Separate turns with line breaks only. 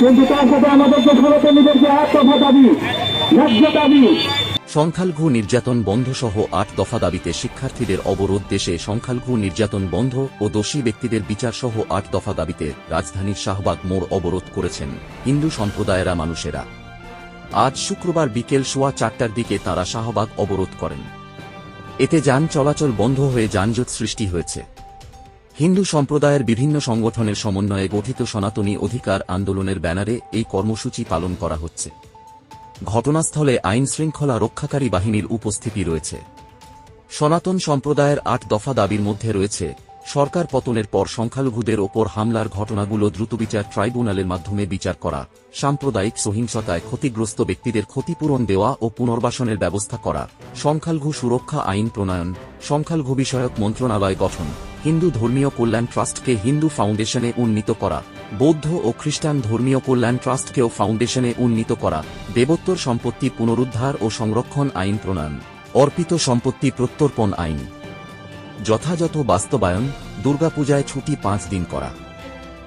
কিন্তু তার সাথে আমাদেরকে দাবি, ন্যায্য দাবি।
সংখ্যালঘু নির্যাতন বন্ধ সহ আট দফা দাবিতে শিক্ষার্থীদের অবরোধ দেশে সংখ্যালঘু নির্যাতন বন্ধ ও দোষী ব্যক্তিদের বিচার সহ আট দফা দাবিতে রাজধানীর শাহবাগ মোড় অবরোধ করেছেন হিন্দু সম্প্রদায়েরা মানুষেরা। আজ শুক্রবার বিকেল সোয়া চারটার দিকে তারা শাহবাগ অবরোধ করেন। এতে যান চলাচল বন্ধ হয়ে যানজট সৃষ্টি হয়েছে। হিন্দু সম্প্রদায়ের বিভিন্ন সংগঠনের সমন্বয়ে গঠিত সনাতনী অধিকার আন্দোলনের ব্যানারে এই কর্মসূচি পালন করা হচ্ছে। ঘটনাস্থলে আইন শৃঙ্খলা রক্ষাকারী বাহিনীর উপস্থিতি রয়েছে। সনাতন সম্প্রদায়ের আট দফা দাবির মধ্যে রয়েছে, সরকার পতনের পর সংখ্যালঘুদের ওপর হামলার ঘটনাগুলো দ্রুতবিচার ট্রাইব্যুনালের মাধ্যমে বিচার করা, সাম্প্রদায়িক সহিংসতায় ক্ষতিগ্রস্ত ব্যক্তিদের ক্ষতিপূরণ দেওয়া ও পুনর্বাসনের ব্যবস্থা করা, সংখ্যালঘু সুরক্ষা আইন প্রণয়ন, সংখ্যালঘু বিষয়ক মন্ত্রণালয় গঠন। হিন্দু ধর্মীয় কল্যাণ ট্রাস্টকে হিন্দু ফাউন্ডেশনে উন্নীত করা। বৌদ্ধ ও খ্রিস্টান ধর্মীয় কল্যাণ ট্রাস্টকেও ফাউন্ডেশনে উন্নীত করা। দেবত্তর সম্পত্তি পুনরুদ্ধার ও সংরক্ষণ আইন প্রণয়ন। অর্পিত সম্পত্তি প্রত্যর্পণ আইন। যথাযথ বাস্তবায়ন, দুর্গাপূজায় ছুটি পাঁচ দিন করা।